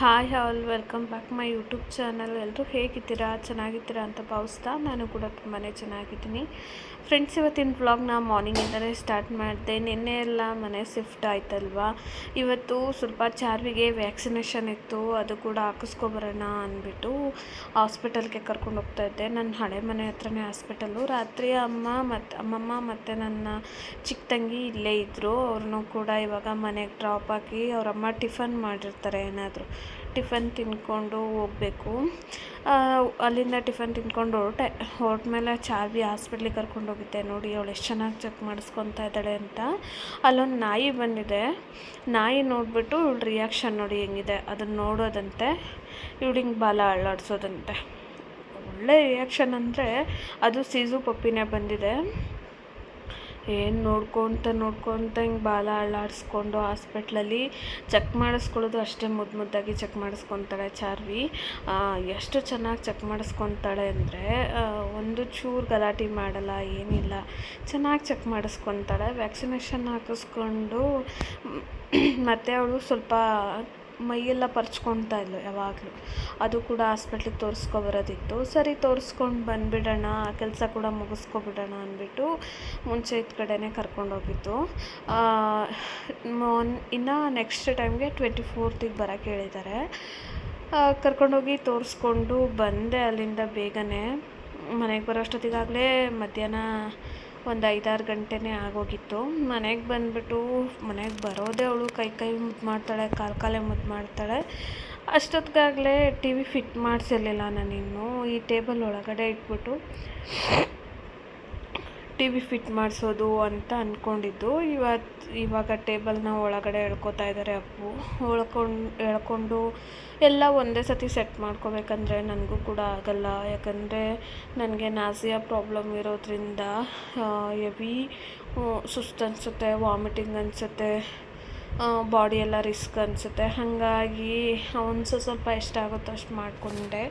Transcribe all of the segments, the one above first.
Hi all, welcome back my YouTube channel. ಎಲ್ಲರೂ ಹೇಗಿದ್ದೀರಾ? ಚೆನ್ನಾಗಿದ್ದೀರಾ ಅಂತ ಭಾವಿಸ್ತಾ ನಾನು ಕೂಡ ತುಂಬಾ ಚೆನ್ನಾಗಿದ್ದೀನಿ. ಫ್ರೆಂಡ್ಸ್ ಇವತ್ತಿನ ವ್ಲಾಗ್ನ ಮಾರ್ನಿಂಗಿಂದಲೇ ಸ್ಟಾರ್ಟ್ ಮಾಡಿದೆ. ನಿನ್ನೆ ಎಲ್ಲ ಮನೆ ಶಿಫ್ಟ್ ಆಯ್ತಲ್ವಾ? ಇವತ್ತು ಸ್ವಲ್ಪ ಚಾರ್ವಿಗೆ ವ್ಯಾಕ್ಸಿನೇಷನ್ ಇತ್ತು. ಅದು ಕೂಡ ಹಾಕಿಸ್ಕೊಬರೋಣ ಅಂದ್ಬಿಟ್ಟು ಹಾಸ್ಪಿಟಲ್ಗೆ ಕರ್ಕೊಂಡು ಹೋಗ್ತಾ ಇದ್ದೆ. ನನ್ನ ಹಳೆ ಮನೆ ಹತ್ರನೇ ಹಾಸ್ಪಿಟಲ್ಲು ರಾತ್ರಿ ಅಮ್ಮ ಮತ್ತು ಅಮ್ಮಮ್ಮ ಮತ್ತು ನನ್ನ ಚಿಕ್ಕ ತಂಗಿ ಇಲ್ಲೇ ಇದ್ದರು ಅವ್ರನ್ನೂ ಕೂಡ ಇವಾಗ ಮನೆಗೆ ಡ್ರಾಪ್ ಹಾಕಿ ಅವರಮ್ಮ ಟಿಫನ್ ಮಾಡಿರ್ತಾರೆ ಏನಾದರೂ. ಟಿಫನ್ ತಿನ್ಕೊಂಡು ಹೋಗಬೇಕು. ಅಲ್ಲಿಂದ ಟಿಫನ್ ತಿನ್ಕೊಂಡು ಹೊರಟೆ. ಹೊರಟ್ಮೇಲೆ ಚಾರ್ವಿ ಹಾಸ್ಪಿಟ್ಲಿಗೆ ಕರ್ಕೊಂಡು ಹೋಗಿದ್ದೆ. ನೋಡಿ, ಅವಳು ಎಷ್ಟು ಚೆನ್ನಾಗಿ ಚೆಕ್ ಮಾಡಿಸ್ಕೊತಾ ಇದ್ದಾಳೆ ಅಂತ. ಅಲ್ಲೊಂದು ನಾಯಿ ಬಂದಿದೆ. ನಾಯಿ ನೋಡಿಬಿಟ್ಟು ಇವಳು ರಿಯಾಕ್ಷನ್ ನೋಡಿ ಹೆಂಗಿದೆ. ಅದನ್ನು ನೋಡೋದಂತೆ ಇವಳಿಂಗೆ ಬಾಲ ಅಳ್ಳಾಡ್ಸೋದಂತೆ. ಒಳ್ಳೆ ರಿಯಾಕ್ಷನ್ ಅಂದರೆ ಅದು ಸೀಸು ಪಪ್ಪಿನೇ ಬಂದಿದೆ. ಏನು ನೋಡ್ಕೊತ ನೋಡ್ಕೊತ ಹಿಂಗೆ ಬಾಲ ಅಳ್ಳಾಡಿಸ್ಕೊಂಡು ಹಾಸ್ಪಿಟ್ಲಲ್ಲಿ ಚೆಕ್ ಮಾಡಿಸ್ಕೊಳ್ಳೋದು ಅಷ್ಟೇ ಮುದ್ದು ಮುದ್ದಾಗಿ ಚೆಕ್ ಮಾಡಿಸ್ಕೊತಾಳೆ ಚಾರ್ವಿ. ಎಷ್ಟು ಚೆನ್ನಾಗಿ ಚೆಕ್ ಮಾಡಿಸ್ಕೊತಾಳೆ ಅಂದರೆ ಒಂದು ಚೂರು ಗಲಾಟೆ ಮಾಡಲ್ಲ, ಏನಿಲ್ಲ. ಚೆನ್ನಾಗಿ ಚೆಕ್ ಮಾಡಿಸ್ಕೊತಾಳೆ. ವ್ಯಾಕ್ಸಿನೇಷನ್ ಹಾಕಿಸ್ಕೊಂಡು ಮತ್ತು ಅವಳು ಸ್ವಲ್ಪ ಮೈಯೆಲ್ಲ ಪರ್ಚ್ಕೊತಾ ಇದ್ಲು ಯಾವಾಗಲೂ. ಅದು ಕೂಡ ಹಾಸ್ಪಿಟ್ಲಿಗೆ ತೋರಿಸ್ಕೊಬರೋದಿತ್ತು ಸರಿ, ತೋರಿಸ್ಕೊಂಡು ಬಂದುಬಿಡೋಣ, ಕೆಲಸ ಕೂಡ ಮುಗಿಸ್ಕೊಬಿಡೋಣ ಅಂದ್ಬಿಟ್ಟು ಮುಂಚೆ ಇದ್ದ ಕಡೆನೇ ಕರ್ಕೊಂಡೋಗಿದ್ದು ಮೊನ್, ಇನ್ನು ನೆಕ್ಸ್ಟ್ ಟೈಮ್ಗೆ ಟ್ವೆಂಟಿ ಫೋರ್ತಿಗೆ ಬರೋಕ್ಕೆ ಹೇಳಿದ್ದಾರೆ. ಕರ್ಕೊಂಡೋಗಿ ತೋರಿಸ್ಕೊಂಡು ಬಂದೆ ಅಲ್ಲಿಂದ ಬೇಗನೆ. ಮನೆಗೆ ಬರೋ ಅಷ್ಟೊತ್ತಿಗಾಗಲೇ ಮಧ್ಯಾಹ್ನ ಒಂದು ಐದಾರು ಗಂಟೆನೇ ಆಗೋಗಿತ್ತು. ಮನೆಗೆ ಬಂದುಬಿಟ್ಟು ಮನೆಗೆ ಬರೋದೇ ಅವಳು ಕೈ ಕೈ ಮುದ್ದು ಮಾಡ್ತಾಳೆ, ಕಾಲು ಕಾಲೇ ಮುದ್ದು ಮಾಡ್ತಾಳೆ. ಅಷ್ಟೊತ್ತಿಗಾಗಲೇ ಟಿ ವಿ ಫಿಟ್ ಮಾಡಿಸಿರ್ಲಿಲ್ಲ ನಾನಿನ್ನು ಈ ಟೇಬಲ್ ಒಳಗಡೆ ಇಟ್ಬಿಟ್ಟು ಟಿ ವಿ ಫಿಟ್ ಮಾಡಿಸೋದು ಅಂತ ಅಂದ್ಕೊಂಡಿದ್ದು ಇವತ್ತು ಇವಾಗ ಟೇಬಲ್ನ ಒಳಗಡೆ ಎಳ್ಕೊತಾ ಇದ್ದಾರೆ ಅಪ್ಪು. ಒಳ್ಕೊಂಡು ಎಳ್ಕೊಂಡು ಎಲ್ಲ ಒಂದೇ ಸತಿ ಸೆಟ್ ಮಾಡ್ಕೋಬೇಕಂದ್ರೆ ನನಗೂ ಕೂಡ ಆಗಲ್ಲ. ಯಾಕಂದರೆ ನನಗೆ ನಾಸಿಯಾ ಪ್ರಾಬ್ಲಮ್ ಇರೋದ್ರಿಂದ ಹೆವಿ ಸುಸ್ತು ಅನಿಸುತ್ತೆ, ವಾಮಿಟಿಂಗ್ ಅನಿಸುತ್ತೆ. ಬಾಡಿ ಎಲ್ಲ ರಿಸ್ಕ್ ಅನಿಸುತ್ತೆ. ಹಾಗಾಗಿ ಒಂದು ಸ್ವಲ್ಪ ಎಷ್ಟಾಗುತ್ತೋ ಅಷ್ಟು ಮಾಡಿಕೊಂಡೆ.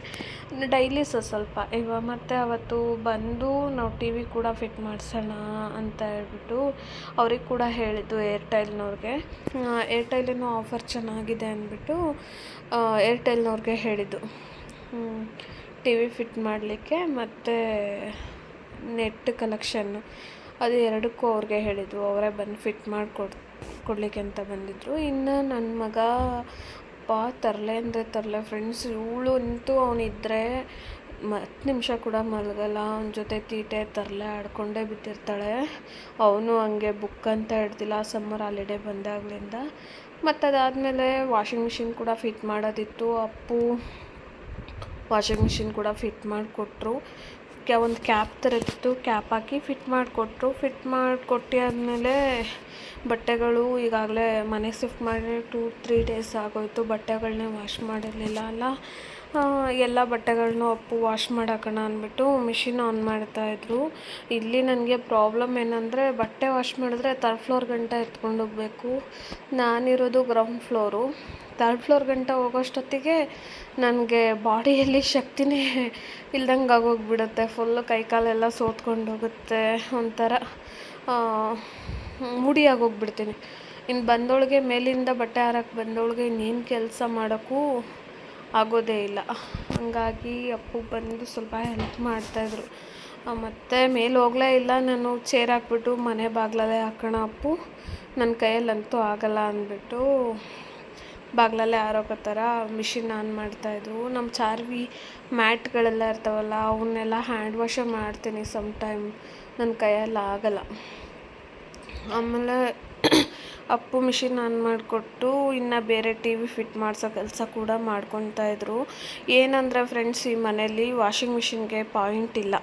ಡೈಲಿ ಸ ಸ್ವಲ್ಪ. ಇವಾಗ ಮತ್ತು ಅವತ್ತು ಬಂದು ನಾವು ಟಿ ವಿ ಕೂಡ ಫಿಟ್ ಮಾಡಿಸೋಣ ಅಂತ ಹೇಳ್ಬಿಟ್ಟು ಅವ್ರಿಗೆ ಕೂಡ ಹೇಳಿದ್ದು ಏರ್ಟೆಲ್ನವ್ರಿಗೆ ಏರ್ಟೆಲಿನೂ ಆಫರ್ ಚೆನ್ನಾಗಿದೆ ಅಂದ್ಬಿಟ್ಟು ಏರ್ಟೆಲ್ನವ್ರಿಗೆ ಹೇಳಿದ್ದು. ಟಿ ವಿ ಫಿಟ್ ಮಾಡಲಿಕ್ಕೆ ಮತ್ತು ನೆಟ್ ಕಲೆಕ್ಷನ್ನು ಅದು ಎರಡಕ್ಕೂ ಅವ್ರಿಗೆ ಹೇಳಿದ್ದು. ಅವರೇ ಬಂದು ಫಿಟ್ ಮಾಡಿಕೊಡ್ ಕೊಡಲಿಕ್ಕೆ ಅಂತ ಬಂದಿದ್ದರು ಇನ್ನು ನನ್ನ ಮಗ ಪಾ ತರಲೆ ಅಂದರೆ ತರಲೆ ಫ್ರೆಂಡ್ಸ್ ಇವಳು ಅಂತೂ ಅವನಿದ್ದರೆ ಹತ್ತು ನಿಮಿಷ ಕೂಡ ಮಲಗಲ್ಲ. ಅವನ ಜೊತೆ ತೀಟೆ ತರಲೆ ಆಡ್ಕೊಂಡೇ ಬಿದ್ದಿರ್ತಾಳೆ ಅವನು ಹಂಗೆ ಬುಕ್ ಅಂತ ಹಿಡ್ದಿಲ್ಲ ಸಮ್ಮರ್ ಹಾಲಿಡೇ ಬಂದಾಗಲಿಂದ. ಮತ್ತು ಅದಾದಮೇಲೆ ವಾಷಿಂಗ್ ಮಿಷಿನ್ ಕೂಡ ಫಿಟ್ ಮಾಡೋದಿತ್ತು. ಅಪ್ಪು ವಾಷಿಂಗ್ ಮಿಷಿನ್ ಕೂಡ ಫಿಟ್ ಮಾಡಿಕೊಟ್ರು. ಕ್ಯಾ, ಒಂದು ಕ್ಯಾಪ್ ಥರದ್ದು ಕ್ಯಾಪ್ ಹಾಕಿ ಫಿಟ್ ಮಾಡಿಕೊಟ್ರು. ಫಿಟ್ ಮಾಡಿಕೊಟ್ಟು ಆದಮೇಲೆ ಬಟ್ಟೆಗಳು ಈಗಾಗಲೇ ಮನೆ ಶಿಫ್ಟ್ ಮಾಡಿ ಟೂ, ತ್ರೀ ಡೇಸ್ ಆಗೋಯಿತು. ಬಟ್ಟೆಗಳನ್ನೇ ವಾಶ್ ಮಾಡಿರಲಿಲ್ಲ ಅಲ್ಲ. ಎಲ್ಲ ಬಟ್ಟೆಗಳನ್ನೂ ಅಪ್ಪು ವಾಶ್ ಮಾಡೋಕೋಣ ಅಂದ್ಬಿಟ್ಟು ಮಿಷಿನ್ ಆನ್ ಮಾಡ್ತಾಯಿದ್ರು ಇಲ್ಲಿ ನನಗೆ ಪ್ರಾಬ್ಲಮ್ ಏನಂದರೆ ಬಟ್ಟೆ ವಾಶ್ ಮಾಡಿದ್ರೆ ತರ್ಡ್ ಫ್ಲೋರ್ ಗಂಟ ಎತ್ಕೊಂಡು ಹೋಗಬೇಕು. ನಾನಿರೋದು ಗ್ರೌಂಡ್ ಫ್ಲೋರು. ತರ್ಡ್ ಫ್ಲೋರ್ ಗಂಟ ಹೋಗೋಷ್ಟೊತ್ತಿಗೆ ನನಗೆ ಬಾಡಿಯಲ್ಲಿ ಶಕ್ತಿನೇ ಇಲ್ದಂಗೆ ಆಗೋಗ್ಬಿಡುತ್ತೆ. ಫುಲ್ಲು ಕೈ ಕಾಲೆಲ್ಲ ಸೋತ್ಕೊಂಡು ಹೋಗುತ್ತೆ ಒಂಥರ ಮೂಡಿ ಆಗೋಗ್ಬಿಡ್ತೀನಿ. ಇನ್ನು ಬಂದೋಳಿಗೆ ಮೇಲಿಂದ ಬಟ್ಟೆ ಹಾರಕ್ಕೆ ಬಂದೋಳಿಗೆ ಇನ್ನೇನು ಕೆಲಸ ಮಾಡೋಕ್ಕೂ ಆಗೋದೇ ಇಲ್ಲ. ಹಂಗಾಗಿ ಅಪ್ಪು ಬಂದು ಸ್ವಲ್ಪ ಹೆಲ್ಪ್ ಮಾಡ್ತಾಯಿದ್ರು. ಮತ್ತು ಮೇಲೆ ಹೋಗಲೇ ಇಲ್ಲ. ನಾನು ಚೇರ್ ಹಾಕ್ಬಿಟ್ಟು ಮನೆ ಬಾಗ್ಲಲ್ಲೇ ಹಾಕೋಣ ಅಪ್ಪು. ನನ್ನ ಕೈಯಲ್ಲಂತೂ ಆಗಲ್ಲ ಅಂದ್ಬಿಟ್ಟು ಬಾಗ್ಲಲ್ಲೇ ಆರೋಗೋ ಥರ ಮಿಷಿನ್ ಆನ್ ಮಾಡ್ತಾಯಿದ್ರು. ನಮ್ಮ ಚಾರ್ವಿ ಮ್ಯಾಟ್ಗಳೆಲ್ಲ ಇರ್ತಾವಲ್ಲ, ಅವನ್ನೆಲ್ಲ ಹ್ಯಾಂಡ್ ವಾಶೇ ಮಾಡ್ತೀನಿ ಸಮ್ ಟೈಮ್ ನನ್ನ ಕೈಯಲ್ಲಿ ಆಗಲ್ಲ. ಆಮೇಲೆ ಅಪ್ಪು ಮಿಷಿನ್ ಆನ್ ಮಾಡಿಕೊಟ್ಟು ಇನ್ನು ಬೇರೆ ಟಿ ವಿ ಫಿಟ್ ಮಾಡಿಸೋ ಕೆಲಸ ಕೂಡ ಮಾಡ್ಕೊತಾ ಇದ್ರು. ಏನಂದರೆ ಫ್ರೆಂಡ್ಸ್ ಈ ಮನೇಲಿ ವಾಷಿಂಗ್ ಮಿಷಿನ್ಗೆ ಪಾಯಿಂಟ್ ಇಲ್ಲ.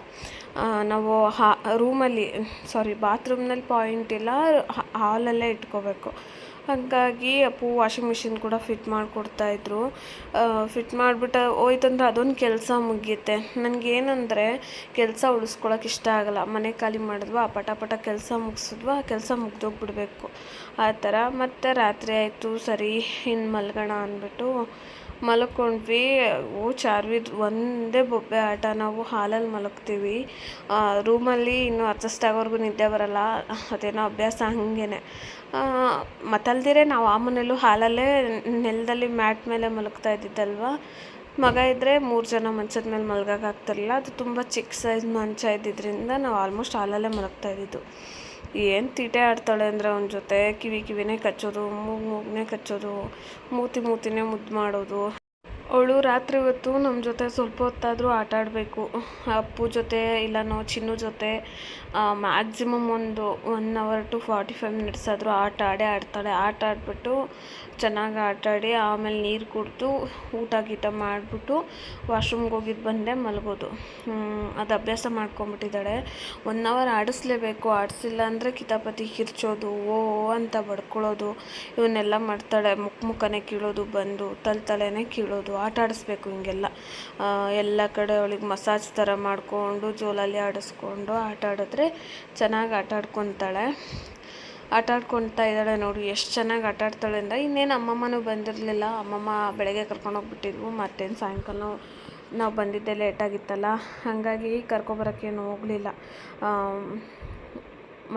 ನಾವು ಹಾ ರೂಮಲ್ಲಿ ಸಾರಿ ಬಾತ್ರೂಮ್ನಲ್ಲಿ ಪಾಯಿಂಟ್ ಇಲ್ಲ ಹಾಲಲ್ಲೇ ಇಟ್ಕೋಬೇಕು. ಹಾಗಾಗಿ ಅಪ್ಪು ವಾಷಿಂಗ್ ಮಿಷಿನ್ ಕೂಡ ಫಿಟ್ ಮಾಡಿಕೊಡ್ತಾಯಿದ್ರು ಫಿಟ್ ಮಾಡಿಬಿಟ್ಟು ಹೋಯ್ತಂದ್ರೆ ಅದೊಂದು ಕೆಲಸ ಮುಗಿಯುತ್ತೆ. ನನಗೇನಂದರೆ ಕೆಲಸ ಉಳಿಸ್ಕೊಳಕ್ಕೆ ಇಷ್ಟ ಆಗಲ್ಲ. ಮನೆ ಖಾಲಿ ಮಾಡಿದ್ವಾ, ಪಟ ಪಟ ಕೆಲಸ ಮುಗಿಸಿದ್ವಾ, ಕೆಲಸ ಮುಗ್ದೋಗ್ಬಿಡ್ಬೇಕು. ಆ ಥರ. ಮತ್ತು ರಾತ್ರಿ ಆಯಿತು, ಸರಿ, ಇನ್ನು ಮಲ್ಗೋಣ ಅಂದ್ಬಿಟ್ಟು ಮಲ್ಕೊಂಡ್ವಿ. ಓ, ಚಾರ್ವಿದ್ ಒಂದೇ ಬೊಬ್ಬೆ ಆಟ. ನಾವು ಹಾಲಲ್ಲಿ ಮಲಗ್ತೀವಿ. ರೂಮಲ್ಲಿ ಇನ್ನೂ ಅಡ್ಜಸ್ಟ್ ನಿದ್ದೆ ಬರಲ್ಲ. ಅದೇನೋ ಅಭ್ಯಾಸ ಹಾಗೇನೆ. ಮತ್ತಲ್ದಿರೆ ನಾವು ಆ ಮನೇಲೂ ಹಾಲಲ್ಲೇ ನೆಲದಲ್ಲಿ ಮ್ಯಾಟ್ ಮೇಲೆ ಮಲಗ್ತಾ ಇದ್ದಿದ್ದಲ್ವ? ಮಗ ಇದ್ದರೆ ಮೂರು ಜನ ಮಂಚದ ಮೇಲೆ ಮಲ್ಗೋಕ್ಕಾಗ್ತಿರಲಿಲ್ಲ ಅದು ತುಂಬ ಚಿಕ್ಕ ಸೈಜ್ ಮಂಚ ಇದ್ದಿದ್ದರಿಂದ ನಾವು ಆಲ್ಮೋಸ್ಟ್ ಹಾಲಲ್ಲೇ ಮಲಗ್ತಾ ಇದ್ದಿದ್ದು. ಏನು ತೀಟೆ ಆಡ್ತಾಳೆ ಅಂದರೆ ಅವನ ಜೊತೆ ಕಿವಿ ಕಿವಿನೇ ಕಚ್ಚೋದು, ಮೂಗು ಮೂಗನೇ ಕಚ್ಚೋದು, ಮೂತಿ ಮೂತಿನೇ ಮುದ್ದು ಮಾಡೋದು. ಅವಳು ರಾತ್ರಿ ಹೊತ್ತು ನಮ್ಮ ಜೊತೆ ಸ್ವಲ್ಪ ಹೊತ್ತಾದರೂ ಆಟ ಆಡಬೇಕು. ಅಪ್ಪು ಜೊತೆ ಇಲ್ಲನೋ ಚಿನ್ನು ಜೊತೆ ಮ್ಯಾಕ್ಸಿಮಮ್ ಒಂದು one hour to forty five minutes ಆದರೂ ಆಟ ಆಡೇ ಆಡ್ತಾಳೆ. ಆಟ ಆಡಿಬಿಟ್ಟು ಚೆನ್ನಾಗಿ ಆಟ ಆಡಿ ಆಮೇಲೆ ನೀರು ಕುಡಿದು ಊಟ ಗೀಟ ಮಾಡಿಬಿಟ್ಟು ವಾಶ್ರೂಮ್ಗೆ ಹೋಗಿದ್ದು ಬಂದೆ ಮಲಗೋದು. ಅದು ಅಭ್ಯಾಸ ಮಾಡ್ಕೊಂಬಿಟ್ಟಿದ್ದಾಳೆ ಒನ್ ಅವರ್ ಆಡಿಸ್ಲೇಬೇಕು. ಆಡಿಸಿಲ್ಲ ಅಂದರೆ ಕಿತಾಪತಿ ಕಿರ್ಚೋದು, ಓ ಅಂತ ಬಡ್ಕೊಳ್ಳೋದು ಇವನ್ನೆಲ್ಲ ಮಾಡ್ತಾಳೆ. ಮುಖ ಮುಖನೇ ಕೀಳೋದು, ಬಂದು ತಲೆ ತಲೆನೇ ಕೀಳೋದು. ಆಟ ಆಡಿಸ್ಬೇಕು ಹಿಂಗೆಲ್ಲ. ಎಲ್ಲ ಕಡೆ ಅವಳಿಗೆ ಮಸಾಜ್ ಥರ ಮಾಡಿಕೊಂಡು, ಜೋಲಲ್ಲಿ ಆಡಿಸ್ಕೊಂಡು ಆಟ ಆಡಿದ್ರೆ ಚೆನ್ನಾಗಿ ಆಟ ಆಡ್ಕೊತಾಳೆ. ಆಟ ಆಡ್ಕೊತಾ ಇದ್ದಾಳೆ ನೋಡಿ, ಎಷ್ಟು ಚೆನ್ನಾಗಿ ಆಟ ಆಡ್ತಾಳೆ ಅಂದರೆ ಇನ್ನೇನು ಅಮ್ಮಮ್ಮನೂ ಬಂದಿರಲಿಲ್ಲ. ಅಮ್ಮಮ್ಮ ಬೆಳಗ್ಗೆ ಕರ್ಕೊಂಡೋಗ್ಬಿಟ್ಟಿದ್ವು ಮತ್ತೇನು ಸಾಯಂಕಾಲ ನಾವು ಬಂದಿದ್ದೆ ಲೇಟಾಗಿತ್ತಲ್ಲ ಹಾಗಾಗಿ ಕರ್ಕೊಬರೋಕ್ಕೇನು ಹೋಗಲಿಲ್ಲ.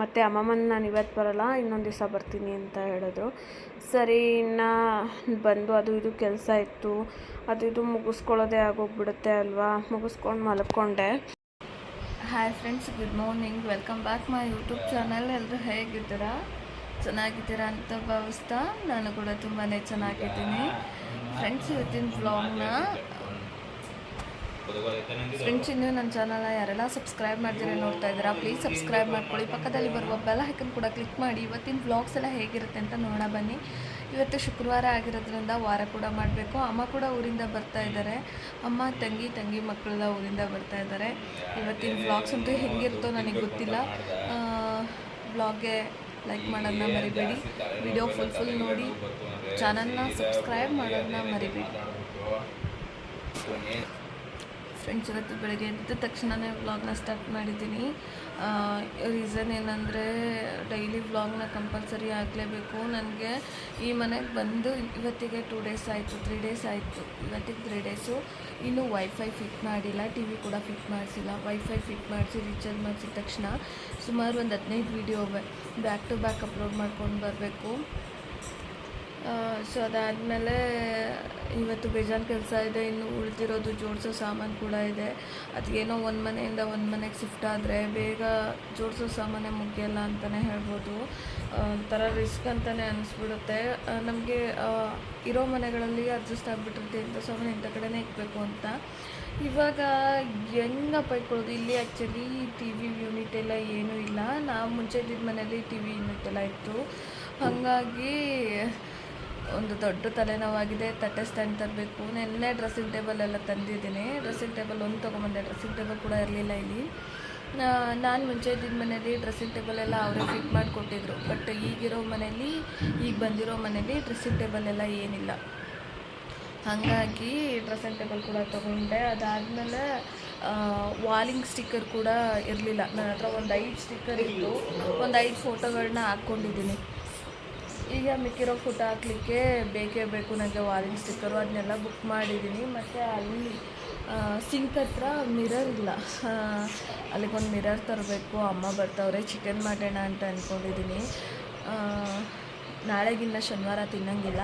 ಮತ್ತು ಅಮ್ಮಮ್ಮನ ನಾನು ಇವತ್ತು ಬರೋಲ್ಲ, ಇನ್ನೊಂದು ದಿವಸ ಬರ್ತೀನಿ ಅಂತ ಹೇಳಿದ್ರು. ಸರಿ, ಇನ್ನು ಬಂದು ಅದು ಇದು ಕೆಲಸ ಇತ್ತು, ಅದು ಇದು ಮುಗಿಸ್ಕೊಳ್ಳೋದೇ ಆಗೋಗ್ಬಿಡುತ್ತೆ ಅಲ್ವಾ? ಮುಗಿಸ್ಕೊಂಡು ಮಲ್ಕೊಂಡೆ. Hi friends good morning welcome back my YouTube channel ಎಲ್ಲರೂ ಹೇಗಿದ್ದೀರಾ? ಚೆನ್ನಾಗಿದ್ದೀರಾ ಅಂತ ಭಾವಿಸ್ತಾ, ನಾನು ಕೂಡ ತುಂಬಾ ಚೆನ್ನಾಗಿದ್ದೀನಿ. ಫ್ರೆಂಡ್ಸ್ ಇವತ್ತಿನ ವ್ಲಾಗ್ನ ಫ್ರೆಂಡ್ಸ್ ಇನ್ನೂ ನನ್ನ ಚಾನಲ್ನ ಯಾರೆಲ್ಲ ಸಬ್ಸ್ಕ್ರೈಬ್ ಮಾಡ್ತೀರಾ ನೋಡ್ತಾ ಇದ್ದೀರಾ ಪ್ಲೀಸ್ ಸಬ್ಸ್ಕ್ರೈಬ್ ಮಾಡ್ಕೊಳ್ಳಿ. ಪಕ್ಕದಲ್ಲಿ ಬರುವ ಬೆಲ್ ಹೈಕನ್ ಕೂಡ ಕ್ಲಿಕ್ ಮಾಡಿ. ಇವತ್ತಿನ ವ್ಲಾಗ್ಸ್ ಎಲ್ಲ ಹೇಗಿರುತ್ತೆ ಅಂತ ನೋಡೋಣ ಬನ್ನಿ. ಇವತ್ತು ಶುಕ್ರವಾರ ಆಗಿರೋದ್ರಿಂದ ವಾರ ಕೂಡ ಮಾಡಬೇಕು. ಅಮ್ಮ ಕೂಡ ಊರಿಂದ ಬರ್ತಾ ಇದ್ದಾರೆ. ಅಮ್ಮ, ತಂಗಿ ತಂಗಿ ಮಕ್ಕಳೆಲ್ಲ ಊರಿಂದ ಬರ್ತಾ ಇದ್ದಾರೆ. ಇವತ್ತಿನ ವ್ಲಾಗ್ಸ್ ಅಂತೂ ಹೆಂಗಿರುತ್ತೋ ನನಗೆ ಗೊತ್ತಿಲ್ಲ. ವ್ಲಾಗ್ಗೆ ಲೈಕ್ ಮಾಡೋದನ್ನ ಮರಿಬೇಡಿ. ವಿಡಿಯೋ ಫುಲ್ ಫುಲ್ ನೋಡಿ. ಚಾನಲ್ನ ಸಬ್ಸ್ಕ್ರೈಬ್ ಮಾಡೋದನ್ನ ಮರಿಬೇಡಿ. ಫ್ರೆಂಡ್ಸ್ ಇವತ್ತು ಬೆಳಗ್ಗೆ ಎದ್ದ ತಕ್ಷಣವೇ ವ್ಲಾಗ್ನ ಸ್ಟಾರ್ಟ್ ಮಾಡಿದ್ದೀನಿ. ರೀಸನ್ ಏನಂದರೆ ಡೈಲಿ ವ್ಲಾಗ್ನ ಕಂಪಲ್ಸರಿ ಆಗಲೇಬೇಕು. ನನಗೆ ಈ ಮನೆಗೆ ಬಂದು ಇವತ್ತಿಗೆ ಟೂ ಡೇಸ್ ಆಯಿತು ತ್ರೀ ಡೇಸ್ ಆಯಿತು. ಇವತ್ತಿಗೆ ತ್ರೀ ಡೇಸು ಇನ್ನೂ ವೈಫೈ ಫಿಟ್ ಮಾಡಿಲ್ಲ ಟಿ ವಿ ಕೂಡ ಫಿಟ್ ಮಾಡಿಸಿಲ್ಲ. ವೈಫೈ ಫಿಟ್ ಮಾಡಿಸಿ ರೀಚಾರ್ಜ್ ಮಾಡಿಸಿದ ತಕ್ಷಣ ಸುಮಾರು ಒಂದು ಹದಿನೈದು video back to back upload ಮಾಡ್ಕೊಂಡು ಬರಬೇಕು. ಸೊ ಅದಾದಮೇಲೆ ಇವತ್ತು ಬೇಜಾನ್ ಕೆಲಸ ಇದೆ, ಇನ್ನು ಉಳಿದಿರೋದು ಜೋಡಿಸೋ ಸಾಮಾನು ಕೂಡ ಇದೆ. ಅದಕ್ಕೇನೋ ಒಂದು ಮನೆಯಿಂದ ಒಂದು ಮನೆಗೆ ಶಿಫ್ಟ್ ಆದರೆ ಬೇಗ ಜೋಡಿಸೋ ಸಾಮಾನೇ ಮುಗಿಯಲ್ಲ ಅಂತಲೇ ಹೇಳ್ಬೋದು. ಒಂಥರ ರಿಸ್ಕ್ ಅಂತಲೇ ಅನಿಸ್ಬಿಡುತ್ತೆ. ನಮಗೆ ಇರೋ ಮನೆಗಳಲ್ಲಿ ಅಡ್ಜಸ್ಟ್ ಆಗಿಬಿಟ್ಟಿರುತ್ತೆ ಇಂಥ ಸಾಮಾನು ಇಂಥ ಕಡೆನೇ ಇಕ್ಬೇಕು ಅಂತ. ಇವಾಗ ಹೆಂಗಪ್ಪ ಇಟ್ಕೊಳ್ಳೋದು? ಇಲ್ಲಿ ಆ್ಯಕ್ಚುಲಿ ಟಿ ವಿ ಯೂನಿಟ್ ಎಲ್ಲ ಏನೂ ಇಲ್ಲ. ನಾವು ಮುಂಚೆ ಇದ್ದಿದ್ದ ಮನೇಲಿ ಟಿ ವಿ ಯೂನಿಟ್ ಎಲ್ಲ ಇತ್ತು. ಹಾಗಾಗಿ ಒಂದು ದೊಡ್ಡ ತಲೆನೋವಾಗಿದೆ, ತಟ್ಟೆ ಸ್ಟ್ಯಾಂಡ್ ತರಬೇಕು. ನೆನ್ನೆ ಡ್ರೆಸ್ಸಿಂಗ್ ಟೇಬಲ್ ಎಲ್ಲ ತಂದಿದ್ದೀನಿ. ಡ್ರೆಸ್ಸಿಂಗ್ ಟೇಬಲ್ ಒಂದು ತೊಗೊಂಬಂದೆ ಡ್ರೆಸ್ಸಿಂಗ್ ಟೇಬಲ್ ಕೂಡ ಇರಲಿಲ್ಲ ಇಲ್ಲಿ. ನಾನು ಮುಂಚೆ ಇದ್ದಿದ್ದ ಮನೇಲಿ ಡ್ರೆಸ್ಸಿಂಗ್ ಟೇಬಲ್ ಎಲ್ಲ ಅವರೇ ಫಿಟ್ ಮಾಡಿಕೊಟ್ಟಿದ್ರು. ಬಟ್ ಈಗಿರೋ ಮನೇಲಿ ಈಗ ಬಂದಿರೋ ಮನೇಲಿ ಡ್ರೆಸ್ಸಿಂಗ್ ಟೇಬಲ್ ಎಲ್ಲ ಏನಿಲ್ಲ. ಹಾಗಾಗಿ ಡ್ರೆಸ್ಸಿಂಗ್ ಟೇಬಲ್ ಕೂಡ ತೊಗೊಂಡೆ. ಅದಾದಮೇಲೆ ವಾಲಿಂಗ್ ಸ್ಟಿಕ್ಕರ್ ಕೂಡ ಇರಲಿಲ್ಲ. ನನ್ನ ಹತ್ರ ಒಂದು ಐದು ಸ್ಟಿಕ್ಕರ್ ಇತ್ತು. ಒಂದು ಐದು ಫೋಟೋಗಳನ್ನ ಹಾಕ್ಕೊಂಡಿದ್ದೀನಿ. ಈಗ ಮಿಕ್ಕಿರೋ ಫೋಟೋ ಹಾಕ್ಲಿಕ್ಕೆ ಬೇಕೇ ಬೇಕು ನನಗೆ ವಾಲಿಂಗ್ ಸ್ಟಿಕ್ಕರು, ಅದನ್ನೆಲ್ಲ ಬುಕ್ ಮಾಡಿದ್ದೀನಿ. ಮತ್ತು ಅಲ್ಲಿ ಸಿಂಕ್ ಹತ್ರ ಮಿರರ್ ಇಲ್ಲ. ಅಲ್ಲಿಗೊಂದು ಮಿರರ್ ತರಬೇಕು. ಅಮ್ಮ ಬರ್ತಾವ್ರೆ, ಚಿಕನ್ ಮಾಡೋಣ ಅಂತ ಅಂದ್ಕೊಂಡಿದ್ದೀನಿ ನಾಳೆಗಿನ್ನ ಶನಿವಾರ ತಿನ್ನಂಗಿಲ್ಲ.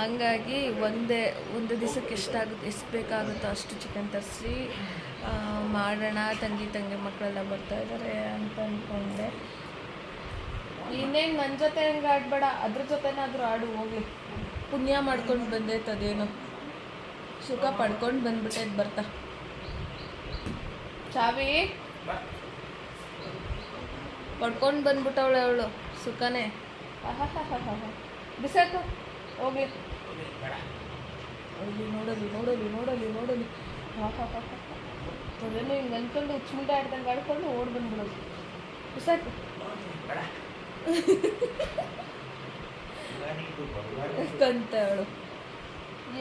ಹಂಗಾಗಿ ಒಂದೇ, ಒಂದು ದಿವಸಕ್ಕೆ ಎಷ್ಟಾಗುತ್ತೆ ಎಷ್ಟು ಬೇಕಾಗುತ್ತೋ ಅಷ್ಟು ಚಿಕನ್ ತರಿಸಿ ಮಾಡೋಣ. ತಂಗಿ ತಂಗಿ ಮಕ್ಕಳೆಲ್ಲ ಬರ್ತಾಯಿದ್ದಾರೆ ಅಂತ ಅಂದ್ಕೊಂಡೆ ಇನ್ನೇನು ನನ್ನ ಜೊತೆ ಹೆಂಗೆ ಆಡಬೇಡ, ಅದ್ರ ಜೊತೆನಾದರೂ ಆಡು, ಹೋಗ್ಲಿ. ಪುಣ್ಯ ಮಾಡ್ಕೊಂಡು ಬಂದೈತೆ ಅದೇನು. ಸುಖ ಪಡ್ಕೊಂಡು ಬಂದ್ಬಿಟ್ಟೈತೆ ಬರ್ತಾ. ಚಾವಿ? ಪಡ್ಕೊಂಡು ಬಂದ್ಬಿಟ್ಟವಳೆ ಅವಳು, ಸುಖನೇ. ಬಿಸಾಕು. ಹೋಗ್ಲಿ. ಅಲ್ಲಿ ನೋಡಲಿ ನೋಡಲಿ ನೋಡಲಿ ನೋಡಲಿ. ಹಾ ಹಾ ಹಾ ಹಿಂಗೆ ಅಂದ್ಕೊಂಡು ಹುಚ್ಚುಮುಂಟ ಆಡ್ದಂಗೆ ಆಡ್ಕೊಂಡು ಓಡ್ ಬಂದ್ಬಿಡೋದು. ಬಿಸಾಕು. ಕಂತ ಅವಳು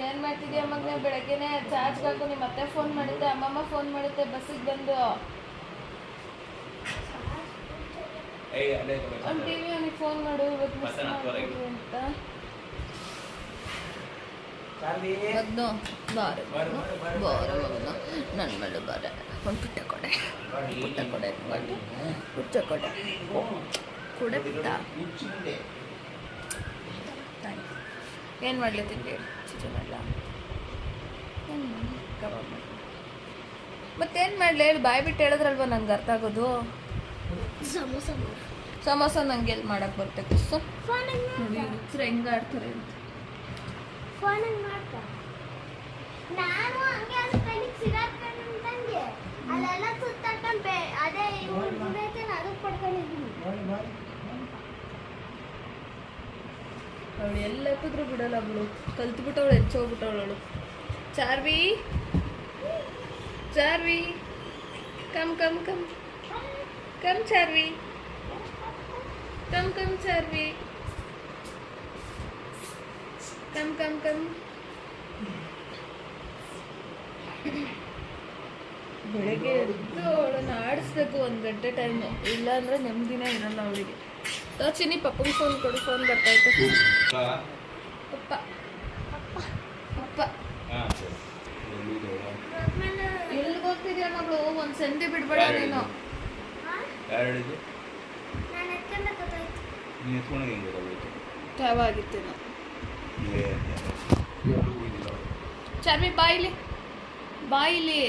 ಏನು ಮಾಡ್ತಿದ್ಯಾ ಮಗನೇ? ಬೆಳಗ್ಗೆನೆ ಚಾರ್ಜ್ ಹಾಕು ನಿಮ್ಮ ಮತ್ತೆ ಫೋನ್ ಮಾಡಿದ್ದೆ ಅಮ್ಮಮ್ಮ ಫೋನ್ ಮಾಡಿದ್ದೆ ಬಸ್ಸಿಗೆ ಬಂದು. ಅವ್ನ ಟಿ ವಿ ಅವನಿಗೆ ಫೋನ್ ಮಾಡು ಇವತ್ತು ಮಿಸ್ ಮಾಡ್ತೀವಿ ಅಂತ. ಮಗ್ನು ಬಾರೆ ಬಾರೆ ಮಗನು ನನ್ನ ಮೇಲೆ ಬಾರ ಒಂದು ಪುಟ್ಟ ಕೊಡೆ. ಪುಟ್ಟ ಕೊಡೆ ಮಾಡಿ ಪುಟ್ಟ ಕೊಡೆ. ಕೊಡೆ ಪುಟ್ಟ ಏನು ಮಾಡಲಿ ಮಾಡಲಿ? ಕಬಾಬ್ ಮಾಡಿ ಮತ್ತೇನು ಮಾಡಲಿ? ಹೇಳಿ ಬಾಯಿ ಬಿಟ್ಟು ಹೇಳಿದ್ರಲ್ವ ನಂಗೆ ಅರ್ಥ ಆಗೋದು? ಸಮೋಸ ಸಮೋಸ ನಂಗೆ ಎಲ್ಲಿ ಮಾಡಕ್ಕೆ ಬರ್ತೈತೆ ಸೊ ಹೆಂಗ್ಸ್ರು ಹೆಂಗೆ ಆಡ್ತಾರೆ ಅಂತ. ಫೋನಾಗ ನಾನು ಅಲ್ಲೆಲ್ಲ ಸುತ್ತಾಡ್ಕೊಂಡು ಅದೇ ಅವಳು ಎಲ್ಲತ್ತಿದ್ರು ಬಿಡಲ್ಲ ಅವಳು. ಹೆಚ್ಚೋಗ್ಬಿಟ್ಟವಳು ಅವಳು. Charvi? Charvi? Come come come come Charvi. Come come Charvi. Come come come ಬೆಳಗ್ಗೆ ಎದ್ದು ಅವಳನ್ನು ಆಡಿಸ್ಬೇಕು ಒಂದು ಗಂಟೆ ಟೈಮು ಇಲ್ಲಾಂದ್ರೆ ನೆಮ್ಮದಿನೇ ಇರಲ್ಲ ಅವಳಿಗೆ. ಚಿನ್ನಿ ಪಪ್ಪಂಗೆ ಫೋನ್ ಕೊಡು ಫೋನ್ ಬರ್ತೈತೆ ಪಪ್ಪ ಪಪ್ಪ ಎಲ್ಲಿಗೆ ಹೋಗ್ತಿದ್ಯಾ ಮಗಳು? ಒಂದು ಸಂಧಿ ಬಿಡ್ಬೇಡ ನೀನು. ತ್ಯಾವ ಆಗಿತ್ತೇನೋ ಏ ಚಾರ್ವಿ ಬಾಯಿಲಿ. ಬಾಯಿಲಿ.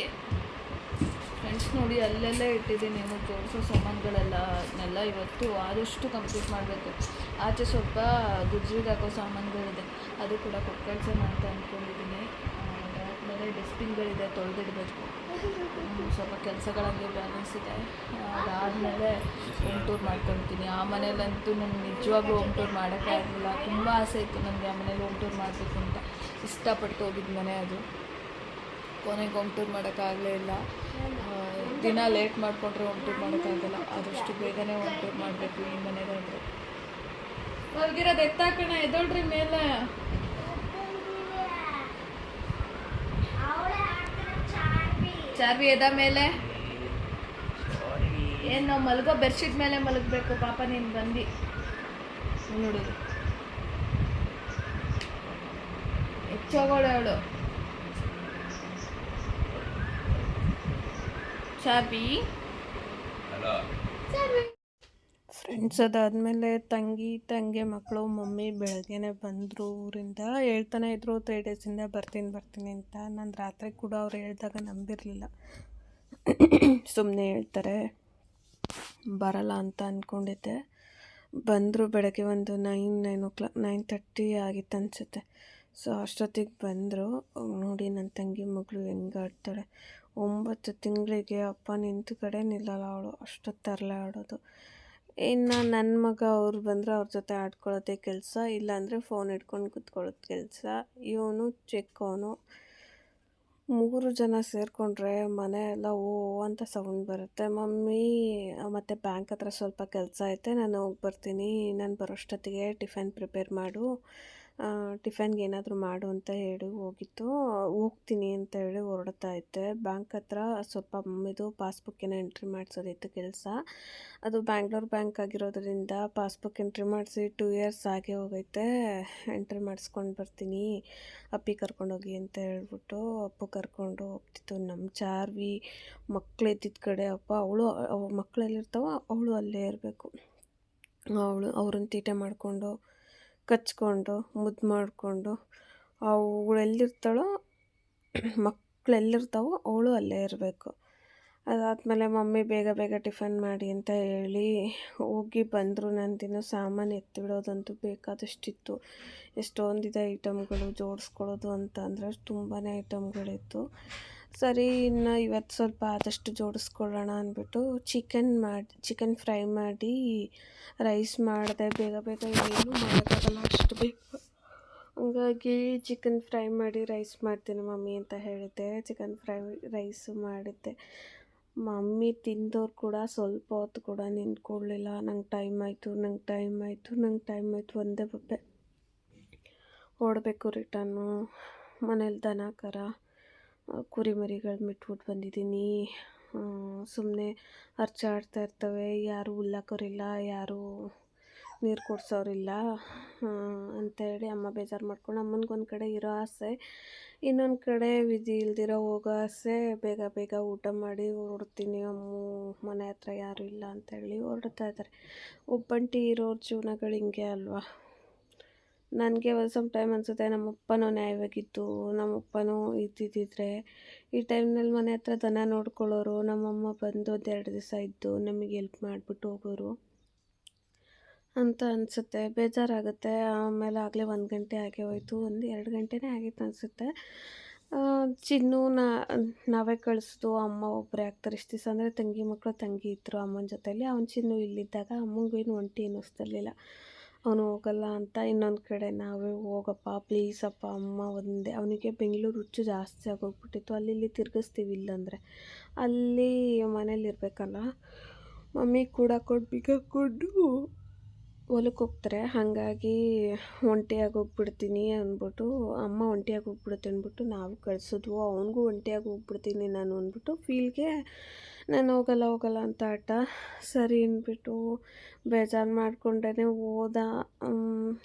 ನೋಡಿ, ಅಲ್ಲೆಲ್ಲ ಇಟ್ಟಿದ್ದೀನಿ ಏನು ತೋರಿಸೋ ಸಾಮಾನುಗಳೆಲ್ಲ ಅದನ್ನೆಲ್ಲ ಇವತ್ತು ಆದಷ್ಟು ಕಂಪ್ಲೀಟ್ ಮಾಡಬೇಕು. ಆಚೆ ಸ್ವಲ್ಪ ಗುಜ್ರಿಗೆ ಹಾಕೋ ಸಾಮಾನುಗಳಿದೆ ಅದು ಕೂಡ ಕಳ್ಸೋಣ ಅಂತ ಅಂದ್ಕೊಂಡಿದ್ದೀನಿ ಆಮೇಲೆ ಡಸ್ಟ್ಬಿನ್ಗಳಿದೆ ತೊಳೆದಿಡಬೇಕು. ಸ್ವಲ್ಪ ಕೆಲಸಗಳಲ್ಲಿ ಬ್ಯಾಲೆನ್ಸ್ ಇದೆ. ಅದಾದಮೇಲೆ ಹೋಮ್ ಟೂರ್ ಮಾಡ್ಕೊತೀನಿ. ಆ ಮನೇಲಂತೂ ನನಗೆ ನಿಜವಾಗ್ಲೂ ಹೋಮ್ ಟೂರ್ ಮಾಡೋಕ್ಕೆ ತುಂಬ ಆಸೆ ಇತ್ತು ನನಗೆ ಆ ಮನೇಲಿ ಹೋಮ್ ಟೂರ್ ಮಾಡಬೇಕು ಅಂತ. ಇಷ್ಟಪಟ್ಟು ಹೋಗಿದ್ದ ಮನೆ ಅದು. ಕೊನೆಗೆ ಹೋಮ್ ಟೂರ್ ಮಾಡೋಕ್ಕಾಗಲೇ ಇಲ್ಲ. ದಿನ ಲೇಟ್ ಮಾಡಿಕೊಂಡ್ರೆ ಒನ್ ಟೂರ್ ಮಾಡೋಕ್ಕಾಗಲ್ಲ ಆದಷ್ಟು ಬೇಗನೆ ಹೋಮ್ ಟೂರ್ ಮಾಡಬೇಕು, ಈ ಮನೆಗಾದ್ರೆ ಮಲ್ಗಿರೋದು ಎತ್ತಾಕಣ ಎದೊಳ್ರಿ ಮೇಲೆ. ಚಾರ್ವಿ ಎದ ಮೇಲೆ. ಏನು ನಾವು ಮಲಗೋ ಬೆಡ್ಶೀಟ್ ಮೇಲೆ ಮಲಗಬೇಕು, ಪಾಪ ನೀನು ಬಂದು. ನೋಡೋದು ಹೆಚ್ಚೋಗೋಳು ಅವಳು. ಅಲ್ಲ ಫ್ರೆಂಡ್ಸ್ ಅದಾದಮೇಲೆ ತಂಗಿ ತಂಗಿ ಮಕ್ಕಳು ಮಮ್ಮಿ ಬೆಳಗ್ಗೆನೆ ಬಂದರು ಊರಿಂದ. ಹೇಳ್ತಾನೆ ಇದ್ರು ತ್ರೀ ಡೇಸಿಂದ ಬರ್ತೀನಿ ಬರ್ತೀನಿ ಅಂತ. ನಾನು ರಾತ್ರಿ ಕೂಡ ಅವ್ರು ಹೇಳಿದಾಗ ನಂಬಿರಲಿಲ್ಲ. ಸುಮ್ಮನೆ ಹೇಳ್ತಾರೆ ಬರಲ್ಲ ಅಂತ ಅಂದ್ಕೊಂಡಿದ್ದೆ ಬಂದರು ಬೆಳಗ್ಗೆ ಒಂದು nine nine o'clock nine thirty ಆಗಿತ್ತು ಅನಿಸುತ್ತೆ. ಸೊ ಅಷ್ಟೊತ್ತಿಗೆ ಬಂದರು. ನೋಡಿ ನನ್ನ ತಂಗಿ ಮಗಳು ಹೆಂಗೆ ಆಡ್ತಾಳೆ. ಒಂಬತ್ತು ತಿಂಗಳಿಗೆ ಅಪ್ಪ ನಿಂತ ಕಡೆ ನಿಲ್ಲಲ್ಲ ಅವಳು. ಅಷ್ಟೊತ್ತರಲೆ ಆಡೋದು. ಇನ್ನು ನನ್ನ ಮಗ ಅವ್ರು ಬಂದರೆ ಅವ್ರ ಜೊತೆ ಆಡ್ಕೊಳ್ಳೋದೇ ಕೆಲಸ, ಇಲ್ಲಾಂದರೆ ಫೋನ್ ಹಿಡ್ಕೊಂಡು ಕೂತ್ಕೊಳ್ಳೋದು ಕೆಲಸ. ಇವನು ಚಿಕ್ಕವನು ಮೂರು ಜನ ಸೇರಿಕೊಂಡ್ರೆ ಮನೆ ಎಲ್ಲ ಓ ಅಂತ ಸೌಂಡ್ ಬರುತ್ತೆ. ಮಮ್ಮಿ, ಮತ್ತು ಬ್ಯಾಂಕ್ ಹತ್ರ ಸ್ವಲ್ಪ ಕೆಲಸ ಐತೆ, ನಾನು ಹೋಗಿ ಬರ್ತೀನಿ. ನಾನು ಬರೋಷ್ಟೊತ್ತಿಗೆ ಟಿಫನ್ ಪ್ರಿಪೇರ್ ಮಾಡು. ಟಿಫನ್ಗೆ ಏನಾದರೂ ಮಾಡು ಅಂತ ಹೇಳಿ ಹೋಗಿತ್ತು. ಹೋಗ್ತೀನಿ ಅಂತ ಹೇಳಿ ಹೊರಡ್ತಾ ಇದ್ದೆ. ಬ್ಯಾಂಕ್ ಹತ್ರ ಸ್ವಲ್ಪ ಮಮ್ಮಿದು ಪಾಸ್ಬುಕ್ಕಿನ ಎಂಟ್ರಿ ಮಾಡಿಸೋದಿತ್ತು ಕೆಲಸ. ಅದು ಬ್ಯಾಂಗ್ಳೂರ್ ಬ್ಯಾಂಕ್ ಆಗಿರೋದ್ರಿಂದ ಪಾಸ್ಬುಕ್ ಎಂಟ್ರಿ ಮಾಡಿಸಿ ಟೂ ಇಯರ್ಸ್ ಆಗೇ ಹೋಗೈತೆ. ಎಂಟ್ರಿ ಮಾಡಿಸ್ಕೊಂಡು ಬರ್ತೀನಿ. ಅಪ್ಪಿ ಕರ್ಕೊಂಡೋಗಿ ಅಂತ ಹೇಳ್ಬಿಟ್ಟು ಅಪ್ಪು ಕರ್ಕೊಂಡು ಹೋಗ್ತಿತ್ತು. ನಮ್ಮ ಚಾರ್ವಿ ಮಕ್ಕಳಿದ್ದಿದ್ದ ಕಡೆ ಅಪ್ಪ, ಅವಳು ಮಕ್ಳು ಎಲ್ಲಿರ್ತಾವ ಅವಳು ಅಲ್ಲೇ ಇರಬೇಕು. ಅವಳು, ಅವ್ರನ್ನ ತೀಟೆ ಮಾಡಿಕೊಂಡು ಕಚ್ಕೊಂಡು, ಮುದ್ದು ಮಾಡಿಕೊಂಡು, ಅವಳು ಎಲ್ಲಿರ್ತಾಳೋ, ಮಕ್ಳು ಎಲ್ಲಿರ್ತಾವೋ ಅವಳು ಅಲ್ಲೇ ಇರಬೇಕು. ಅದಾದಮೇಲೆ ಮಮ್ಮಿ ಬೇಗ ಬೇಗ ಟಿಫನ್ ಮಾಡಿ ಅಂತ ಹೇಳಿ ಹೋಗಿ ಬಂದರು. ನಂದಿನ ಸಾಮಾನು ಎತ್ತಿಡೋದಂತೂ ಬೇಕಾದಷ್ಟಿತ್ತು. ಎಷ್ಟೊಂದಿದೆ ಐಟಮ್ಗಳು ಜೋಡಿಸ್ಕೊಳ್ಳೋದು ಅಂತ ಅಂದರೆ ತುಂಬಾ ಐಟಮ್ಗಳಿತ್ತು. ಸರಿ, ಇನ್ನು ಇವತ್ತು ಸ್ವಲ್ಪ ಆದಷ್ಟು ಜೋಡಿಸ್ಕೊಳ್ಳೋಣ ಅಂದ್ಬಿಟ್ಟು ಚಿಕನ್ ಮಾಡಿ ಚಿಕನ್ ಫ್ರೈ ಮಾಡಿ ರೈಸ್ ಮಾಡಿದೆ. ಬೇಗ ಬೇಗ ಏನು ಮಾಡೋಕ್ಕಾಗಲ್ಲ, ಅಷ್ಟು ಬೇಗ. ಹಂಗಾಗಿ ಚಿಕನ್ ಫ್ರೈ ಮಾಡಿ ರೈಸ್ ಮಾಡ್ತೀನಿ ಮಮ್ಮಿ ಅಂತ ಹೇಳಿದ್ದೆ. ಚಿಕನ್ ಫ್ರೈ ರೈಸು ಮಾಡಿದ್ದೆ. ಮಮ್ಮಿ ತಿಂದವ್ರು ಕೂಡ ಸ್ವಲ್ಪ ಹೊತ್ತು ಕೂಡ ನಿಂತ್ಕೊಳ್ಳಿಲ್ಲ. ನಂಗೆ ಟೈಮ್ ಆಯಿತು, ನಂಗೆ ಟೈಮ್ ಆಯಿತು, ನಂಗೆ ಟೈಮ್ ಆಯಿತು ಒಂದೇ ಬಬ್ಬೆ. ಓಡಬೇಕು ರಿಟರ್ನು ಮನೇಲಿ ದನ, ಕರ. ಕುರಿ ಮರಿಗಳು ಬಿಟ್ಬಿಟ್ಟು ಬಂದಿದ್ದೀನಿ. ಸುಮ್ಮನೆ ಅರ್ಚಾಡ್ತಾ ಇರ್ತವೆ. ಯಾರು ಉಲ್ಲಾಕೋರಿಲ್ಲ ಯಾರು ನೀರು ಕೊಡ್ಸೋರಿಲ್ಲ ಅಂತೇಳಿ ಅಮ್ಮ ಬೇಜಾರು ಮಾಡ್ಕೊಂಡು ಅಮ್ಮನಿಗೊಂದು ಕಡೆ ಇರೋ ಆಸೆ, ಇನ್ನೊಂದು ಕಡೆ ವಿಧಿ ಇಲ್ದಿರೋ ಹೋಗೋ ಆಸೆ, ಬೇಗ ಬೇಗ ಊಟ ಮಾಡಿ ಹೊರಡ್ತೀನಿ. ಅಮ್ಮ ಮನೆ ಹತ್ರ ಯಾರೂ ಇಲ್ಲ ಅಂತೇಳಿ ಹೊರಡ್ತಾ ಇದ್ದಾರೆ ಒಬ್ಬಂಟಿ ಇರೋರ ಜೀವನಗಳು ಹಿಂಗೆ ಅಲ್ವಾ? ನನಗೆ ಒಂದು ಸಮ್ ಟೈಮ್ ಅನಿಸುತ್ತೆ, ನಮ್ಮಪ್ಪನೂ ನ್ಯಾಯವಾಗಿತ್ತು, ನಮ್ಮಪ್ಪನೂ ಇದ್ದಿದ್ದಿದ್ರೆ ಈ ಟೈಮ್ನಲ್ಲಿ ಮನೆ ಹತ್ರ ದನ ನೋಡ್ಕೊಳ್ಳೋರು, ನಮ್ಮಮ್ಮ ಬಂದು ಒಂದೆರಡು ದಿವಸ ಇದ್ದು ನಮಗೆ ಎಲ್ಪ್ ಮಾಡಿಬಿಟ್ಟು ಹೋಗೋರು. ಅಂತ ಅನಿಸುತ್ತೆ. ಬೇಜಾರಾಗುತ್ತೆ. ಆಮೇಲೆ ಆಗಲೇ ಒಂದು ಗಂಟೆ ಆಗೇ ಹೋಯ್ತು. ಒಂದು ಎರಡು ಗಂಟೆನೇ ಆಗಿತ್ತು ಅನಿಸುತ್ತೆ. ಚಿನ್ನು ನಾವೇ ಕಳಿಸ್ದು ಅಮ್ಮ ಒಬ್ಬರೇ ಆಗ್ತಾರೆ ಇಷ್ಟು ದಿವಸ. ಅಂದರೆ ತಂಗಿ ಮಕ್ಕಳು ತಂಗಿ ಇದ್ದರು ಅಮ್ಮನ ಜೊತೆಯಲ್ಲಿ ಅವ್ನು ಚಿನ್ನು ಇಲ್ಲಿದ್ದಾಗ ಅಮ್ಮಂಗೂ ಏನು ಒಂಟಿ ಅನ್ನಿಸ್ತಿರ್ಲಿಲ್ಲ. ಅವನು ಹೋಗಲ್ಲ ಅಂತ ಇನ್ನೊಂದು ಕಡೆ ನಾವೇ ಹೋಗಪ್ಪ ಪ್ಲೀಸಪ್ಪ ಅಮ್ಮ ಒಂದೇ. ಅವನಿಗೆ ಬೆಂಗಳೂರು ಹುಚ್ಚು ಜಾಸ್ತಿ ಆಗೋಗ್ಬಿಟ್ಟಿತ್ತು. ಅಲ್ಲಿ ಇಲ್ಲಿ ತಿರ್ಗಿಸ್ತೀವಿ ಇಲ್ಲಾಂದರೆ. ಅಲ್ಲಿ ಮನೇಲಿರ್ಬೇಕಲ್ಲ ಮಮ್ಮಿ ಕೂಡ ಕೊಟ್ಟು ಬೀಗ ಕೊಟ್ಟು ಹೊಲಕ್ಕೆ ಹೋಗ್ತಾರೆ. ಹಾಗಾಗಿ ಒಂಟಿಯಾಗಿ ಹೋಗ್ಬಿಡ್ತೀನಿ ಅಂದ್ಬಿಟ್ಟು, ಅಮ್ಮ ಒಂಟಿಯಾಗಿ ಹೋಗ್ಬಿಡುತ್ತೆ ಅಂದ್ಬಿಟ್ಟು ನಾವು ಕಳಿಸಿದ್ವು. ಅವನಿಗೂ ಒಂಟಿಯಾಗಿ ಹೋಗ್ಬಿಡ್ತೀನಿ ನಾನು ಅಂದ್ಬಿಟ್ಟು, ಫೀಲ್ಗೆ ನಾನು ಹೋಗಲ್ಲ ಹೋಗಲ್ಲ ಅಂತ ಆಟ. ಸರಿ ಅಂದ್ಬಿಟ್ಟು ಬೇಜಾರು ಮಾಡಿಕೊಂಡೇ ಹೋದ.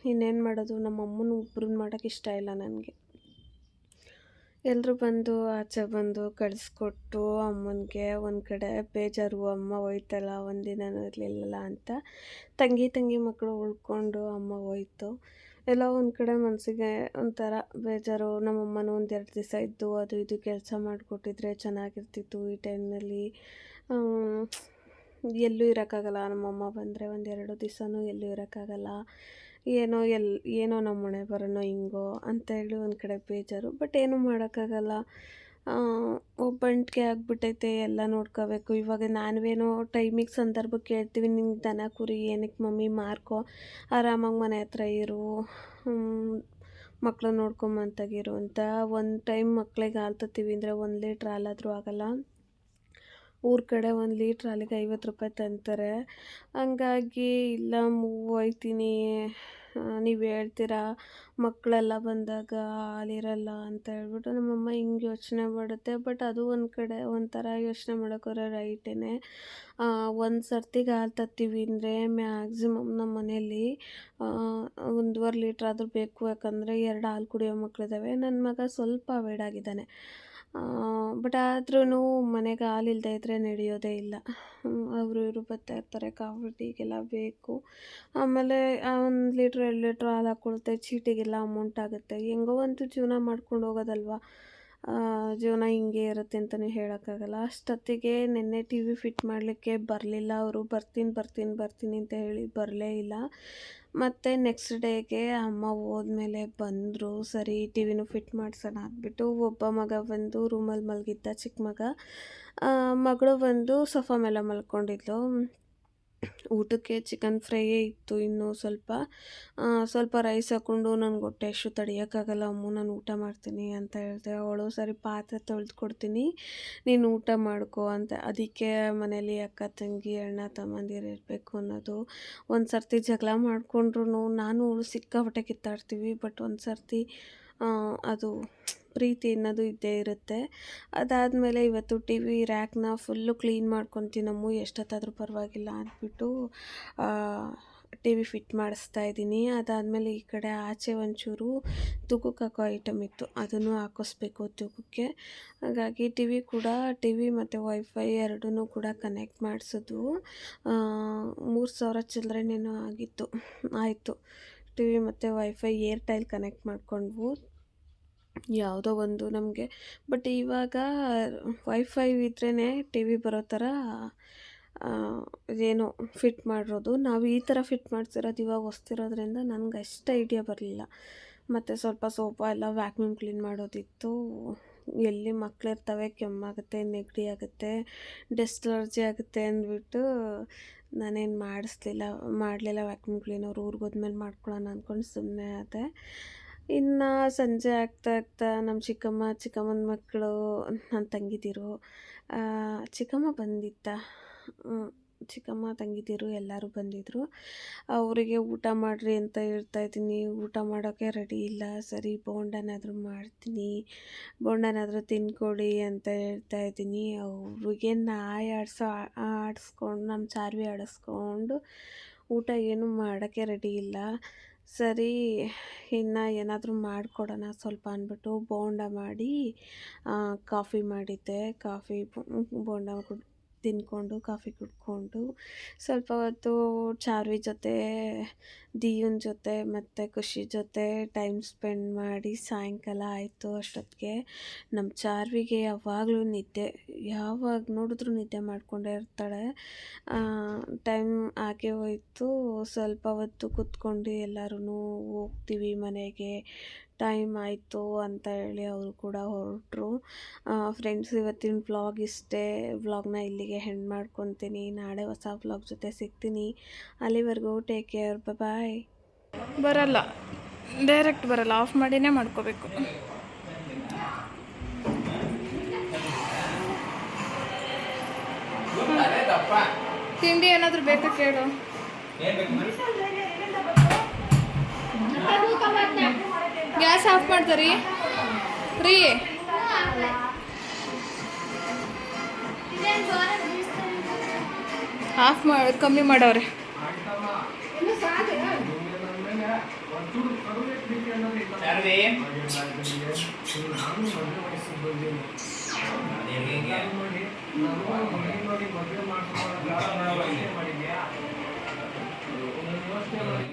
ಇನ್ನೇನು ಮಾಡೋದು? ನಮ್ಮ ಅಮ್ಮನ ಒಬ್ರನ್ನ ಮಾಡೋಕ್ಕೆ ಇಷ್ಟ ಇಲ್ಲ ನನಗೆ. ಎಲ್ಲರೂ ಬಂದು ಆಚೆ ಬಂದು ಕಳಿಸ್ಕೊಟ್ಟು ಅಮ್ಮನಿಗೆ ಒಂದು ಕಡೆ ಬೇಜಾರು, ಅಮ್ಮ ಹೋಯ್ತಲ್ಲ ಒಂದಿನ ಇರಲಿಲ್ಲಲ್ಲ ಅಂತ. ತಂಗಿ ತಂಗಿ ಮಕ್ಕಳು ಉಳ್ಕೊಂಡು ಅಮ್ಮ ಹೋಯ್ತು. ಎಲ್ಲ ಒಂದು ಕಡೆ ಮನಸ್ಸಿಗೆ ಒಂಥರ ಬೇಜಾರು. ನಮ್ಮಮ್ಮನೂ ಒಂದೆರಡು ದಿವಸ ಇದ್ದು ಅದು ಇದು ಕೆಲಸ ಮಾಡಿಕೊಟ್ಟಿದ್ರೆ ಚೆನ್ನಾಗಿರ್ತಿತ್ತು ಈ ಟೈಮ್ನಲ್ಲಿ. ಎಲ್ಲೂ ಇರೋಕ್ಕಾಗಲ್ಲ. ನಮ್ಮಮ್ಮ ಬಂದರೆ ಒಂದೆರಡು ದಿವಸನೂ ಎಲ್ಲೂ ಇರೋಕ್ಕಾಗಲ್ಲ. ಏನೋ ಎಲ್, ಏನೋ ನಮ್ಮ ಮನೆ ಬರೋನೋ ಹಿಂಗೋ ಅಂತ ಹೇಳಿ ಒಂದು ಕಡೆ ಬೇಜಾರು. ಬಟ್ ಏನೂ ಮಾಡೋಕ್ಕಾಗಲ್ಲ. ಒಬ್ಬಂಟಿಗೆ ಆಗ್ಬಿಟ್ಟೈತೆ, ಎಲ್ಲ ನೋಡ್ಕೋಬೇಕು. ಇವಾಗ ನಾವೇನೋ ಟೈಮಿಗೆ ಸಂದರ್ಭಕ್ಕೆ ಹೇಳ್ತೀವಿ ನಿಂಗೆ ದನ ಕುರಿ ಏನಕ್ಕೆ ಮಮ್ಮಿ ಮಾರ್ಕೋ, ಆರಾಮಾಗಿ ಮನೆ ಹತ್ರ ಇರು ಮಕ್ಕಳು ನೋಡ್ಕೊಂಬಂತಾಗಿರು ಅಂತ ಒಂದು ಟೈಮ್ ಮಕ್ಳಿಗೆ ಹಾಲು ಅಂದರೆ ಒಂದು ಲೀಟ್ರ್ ಹಾಲಾದರೂ ಆಗೋಲ್ಲ. ಊರ ಕಡೆ ಒಂದು ಲೀಟ್ರ್ ಹಾಲಿಗೆ ಐವತ್ತು ರೂಪಾಯಿ ತಂತಾರೆ. ಹಂಗಾಗಿ ಇಲ್ಲ, ಮೂವ್ ಹೋಯ್ತೀನಿ. ನೀವು ಹೇಳ್ತೀರಾ ಮಕ್ಕಳೆಲ್ಲ ಬಂದಾಗ ಹಾಲಿರಲ್ಲ ಅಂತ ಹೇಳ್ಬಿಟ್ಟು ನಮ್ಮಮ್ಮ ಹಿಂಗೆ ಯೋಚನೆ ಮಾಡುತ್ತೆ. ಬಟ್ ಅದು ಒಂದು ಕಡೆ ಒಂಥರ ಯೋಚನೆ ಮಾಡೋಕ್ಕೋರೆ ರೈಟೇ ಒಂದು ಸರ್ತಿಗೆ ಹಾಲು ತತ್ತೀವಿ ಅಂದರೆ ಮ್ಯಾಕ್ಸಿಮಮ್ ನಮ್ಮ ಮನೆಯಲ್ಲಿ ಒಂದೂವರೆ ಲೀಟ್ರ್ ಆದರೂ ಬೇಕು. ಯಾಕಂದರೆ ಎರಡು ಹಾಲು ಕುಡಿಯೋ ಮಕ್ಕಳಿದ್ದಾವೆ ನನ್ನ ಮಗ ಸ್ವಲ್ಪ ವೇಡಾಗಿದ್ದಾನೆ ಬಟ್ ಆದ್ರೂ ಮನೆಗೆ ಹಾಲಿಲ್ಲದೆ ಇದ್ದರೆ ನಡೆಯೋದೇ ಇಲ್ಲ. ಅವರು ಇವರು ಬರ್ತಾ ಇರ್ತಾರೆ ಕಾಫಿಗೆಲ್ಲ ಬೇಕು. ಆಮೇಲೆ ಒಂದು ಲೀಟ್ರ್ ಎರಡು ಲೀಟ್ರ್ ಹಾಲು ಹಾಕ್ಕೊಳುತ್ತೆ ಚೀಟಿಗೆಲ್ಲ ಅಮೌಂಟ್ ಆಗುತ್ತೆ. ಹೆಂಗೋ ಅಂತೂ ಜೀವನ ಮಾಡ್ಕೊಂಡು ಹೋಗೋದಲ್ವ? ಜೀವನ ಹಿಂಗೆ ಇರುತ್ತೆ ಅಂತಲೇ ಹೇಳೋಕ್ಕಾಗಲ್ಲ. ಅಷ್ಟೊತ್ತಿಗೆ ನಿನ್ನೆ ಟಿ ವಿ ಫಿಟ್ ಮಾಡಲಿಕ್ಕೆ ಬರಲಿಲ್ಲ ಅವರು. ಬರ್ತೀನಿ ಬರ್ತೀನಿ ಬರ್ತೀನಿ ಅಂತ ಹೇಳಿ ಬರಲೇ ಇಲ್ಲ. ಮತ್ತು ನೆಕ್ಸ್ಟ್ ಡೇಗೆ ಅಮ್ಮ ಹೋದ್ಮೇಲೆ ಬಂದರು, ಸರಿ ಟಿ ವಿನೂ ಫಿಟ್ ಮಾಡಿಸೋಣ ಅಂದ್ಬಿಟ್ಟು ಒಬ್ಬ ಮಗ ಬಂದು ರೂಮಲ್ಲಿ ಮಲಗಿದ್ದ ಚಿಕ್ಕ ಮಗ. ಮಗಳು ಬಂದು ಸೋಫಾ ಮೇಲೆ ಮಲ್ಕೊಂಡಿದ್ಲು. ಊಟಕ್ಕೆ ಚಿಕನ್ ಫ್ರೈಯೇ ಇತ್ತು ಇನ್ನೂ ಸ್ವಲ್ಪ. ಸ್ವಲ್ಪ ರೈಸ್ ಹಾಕ್ಕೊಂಡು ನನಗೆ ಹೊಟ್ಟೆ ಅಷ್ಟು ತಡೆಯೋಕ್ಕಾಗಲ್ಲ, ಅಮ್ಮ ನಾನು ಊಟ ಮಾಡ್ತೀನಿ ಅಂತ ಹೇಳಿದೆ. ಅವಳು, ಸರಿ, ಪಾತ್ರೆ ತೊಳೆದು ಕೊಡ್ತೀನಿ ನೀನು ಊಟ ಮಾಡ್ಕೊ ಅಂತ. ಅದಕ್ಕೆ ಮನೇಲಿ ಅಕ್ಕ, ತಂಗಿ, ಅಣ್ಣ, ತಮ್ಮಂದಿರು ಇರಬೇಕು ಅನ್ನೋದು. ಒಂದು ಸರ್ತಿ ಜಗಳ ಮಾಡಿಕೊಂಡ್ರು ನಾನು ಅವಳು ಸಿಕ್ಕಾಪಟ್ಟೆ ಕಿತ್ತಾಡ್ತೀವಿ, ಬಟ್ ಒಂದು ಸರ್ತಿ ಅದು ಪ್ರೀತಿ ಅನ್ನೋದು ಇದ್ದೇ ಇರುತ್ತೆ. ಅದಾದಮೇಲೆ ಇವತ್ತು ಟಿ ವಿ ರ್ಯಾಕ್ನ ಫುಲ್ಲು ಕ್ಲೀನ್ ಮಾಡ್ಕೊತೀನಮ್ಮು ಎಷ್ಟೊತ್ತಾದರೂ ಪರವಾಗಿಲ್ಲ ಅಂದ್ಬಿಟ್ಟು ಟಿ ವಿ ಫಿಟ್ ಮಾಡಿಸ್ತಾ ಇದ್ದೀನಿ. ಅದಾದಮೇಲೆ ಈ ಕಡೆ ಆಚೆ ಒಂಚೂರು ತೂಕಕ್ಕೆ ಹಾಕೋ ಐಟಮ್ ಇತ್ತು, ಅದನ್ನು ಹಾಕಿಸ್ಬೇಕು ತೂಕಕ್ಕೆ ಹಾಗಾಗಿ ಟಿ ವಿ ಕೂಡ, ಟಿ ವಿ ಮತ್ತು ವೈಫೈ ಎರಡೂ ಕೂಡ ಕನೆಕ್ಟ್ ಮಾಡಿಸಿದ್ವು. ಮೂರು ಸಾವಿರ ಚಿಲ್ಲರೆನೇನೋ ಆಗಿತ್ತು, ಆಯಿತು. ಟಿ ವಿ ಮತ್ತು ವೈಫೈ ಏರ್ಟೈಲ್ ಕನೆಕ್ಟ್ ಮಾಡ್ಕೊಂಡ್ವು. ಯಾವುದೋ ಒಂದು ನಮಗೆ. ಬಟ್ ಇವಾಗ ವೈಫೈ ಇದ್ರೇ ಟಿ ವಿ ಬರೋ ಥರ ಏನೋ ಫಿಟ್ ಮಾಡಿರೋದು. ನಾವು ಈ ಥರ ಫಿಟ್ ಮಾಡ್ತಿರೋದು ಇವಾಗ ಹೊಸ್ತಿರೋದ್ರಿಂದ ನನಗೆ ಅಷ್ಟು ಐಡಿಯಾ ಬರಲಿಲ್ಲ. ಮತ್ತು ಸ್ವಲ್ಪ ಸೋಫಾ ಎಲ್ಲ ವ್ಯಾಕ್ಯೂಮ್ ಕ್ಲೀನ್ ಮಾಡೋದಿತ್ತು. ಎಲ್ಲಿ ಮಕ್ಕಳಿರ್ತವೆ ಕೆಮ್ಮಾಗುತ್ತೆ, ನೆಗಡಿ ಆಗುತ್ತೆ ಡಸ್ಟ್ ಅಲರ್ಜಿ ಆಗುತ್ತೆ ಅಂದ್ಬಿಟ್ಟು ನಾನೇನು ಮಾಡಿಸ್ಲಿಲ್ಲ, ಮಾಡಲಿಲ್ಲ ವ್ಯಾಕ್ಯೂಮ್ ಕ್ಲೀನರ್ ಊರಿಗೆ ಹೋದ್ಮೇಲೆ ಮಾಡ್ಕೊಳ್ಳೋಣ ಅಂದ್ಕೊಂಡು ಸುಮ್ಮನೆ ಆದೆ. ಇನ್ನು ಸಂಜೆ ಆಗ್ತಾ ಆಗ್ತಾ ನಮ್ಮ ಚಿಕ್ಕಮ್ಮ, ಚಿಕ್ಕಮ್ಮನ ಮಕ್ಕಳು, ನನ್ನ ತಂಗಿದಿರು ಚಿಕ್ಕಮ್ಮ ಬಂದಿತ್ತ ಚಿಕ್ಕಮ್ಮ, ತಂಗಿದಿರು ಎಲ್ಲರೂ ಬಂದಿದ್ದರು ಅವರಿಗೆ ಊಟ ಮಾಡಿರಿ ಅಂತ ಹೇಳ್ತಾ ಇದ್ದೀನಿ. ಊಟ ಮಾಡೋಕ್ಕೆ ರೆಡಿ ಇಲ್ಲ. ಸರಿ, ಬೋಂಡನಾದರೂ ಮಾಡ್ತೀನಿ. ಬೋಂಡನಾದರೂ ತಿನ್ಕೊಳ್ಳಿ ಅಂತ ಹೇಳ್ತಾ ಇದ್ದೀನಿ. ಅವ್ರಿಗೆ ನಾಯಿ ಆಡಿಸೋ, ಆಡಿಸ್ಕೊಂಡು, ನಮ್ಮ ಚಾರ್ವಿ ಆಡಿಸ್ಕೊಂಡು ಊಟ ಏನು ಮಾಡೋಕ್ಕೆ ರೆಡಿ ಇಲ್ಲ. ಸರಿ ಇನ್ನು ಏನಾದರೂ ಮಾಡಿಕೊಡೋಣ ಸ್ವಲ್ಪ ಅಂದ್ಬಿಟ್ಟು ಬೋಂಡ ಮಾಡಿ ಕಾಫಿ ಮಾಡಿದ್ದೆ. ಕಾಫಿ ಬೋಂಡ ತಿಂದ್ಕೊಂಡು, ಕಾಫಿ ಕುಡ್ಕೊಂಡು, ಸ್ವಲ್ಪ ಹೊತ್ತು ಚಾರ್ವಿ ಜೊತೆ, ದಿಯುನ್ ಜೊತೆ ಮತ್ತು ಖುಷಿ ಜೊತೆ ಟೈಮ್ ಸ್ಪೆಂಡ್ ಮಾಡಿ ಸಾಯಂಕಾಲ ಆಯಿತು ಅಷ್ಟೊತ್ತಿಗೆ. ನಮ್ಮ ಚಾರ್ವಿಗೆ ಯಾವಾಗಲೂ ನಿದ್ದೆ, ಯಾವಾಗ ನೋಡಿದ್ರೂ ನಿದ್ದೆ ಮಾಡಿಕೊಂಡೇ ಇರ್ತಾಳೆ. ಟೈಮ್ ಆಗೇ ಹೋಯ್ತು. ಸ್ವಲ್ಪ ಹೊತ್ತು ಕೂತ್ಕೊಂಡು ಎಲ್ಲರೂ ಹೋಗ್ತೀವಿ ಮನೆಗೆ. ಟೈಮ್ ಆಯಿತು ಅಂತ ಹೇಳಿ ಅವರು ಕೂಡ ಹೊರಟ್ರು. ಫ್ರೆಂಡ್ಸ್ ಇವತ್ತಿನ ವ್ಲಾಗ್ ಇಷ್ಟೇ. ವ್ಲಾಗ್ನ ಇಲ್ಲಿಗೆ ಹೆಣ್ಣು ಮಾಡ್ಕೊತೀನಿ. ನಾಳೆ ಹೊಸ ವ್ಲಾಗ್ ಜೊತೆ ಸಿಗ್ತೀನಿ. ಅಲ್ಲಿವರೆಗೂ ಟೇಕ್ ಕೇರ್ ಬಾಯ್ ಬರಲ್ಲ. ಡೈರೆಕ್ಟ್ ಬರಲ್ಲ. ಆಫ್ ಮಾಡಿನೇ ಮಾಡ್ಕೋಬೇಕು. ತಿಂಡಿ ಏನಾದರೂ ಬೇಕಾ ಕೇಳು. ಗ್ಯಾಸ್ ಆಫ್ ಮಾಡ್ತಾರಿ? ರೀ. ಆಫ್ ಮಾಡಿ ಕಮ್ಮಿ ಮಾಡವ್ರೆ.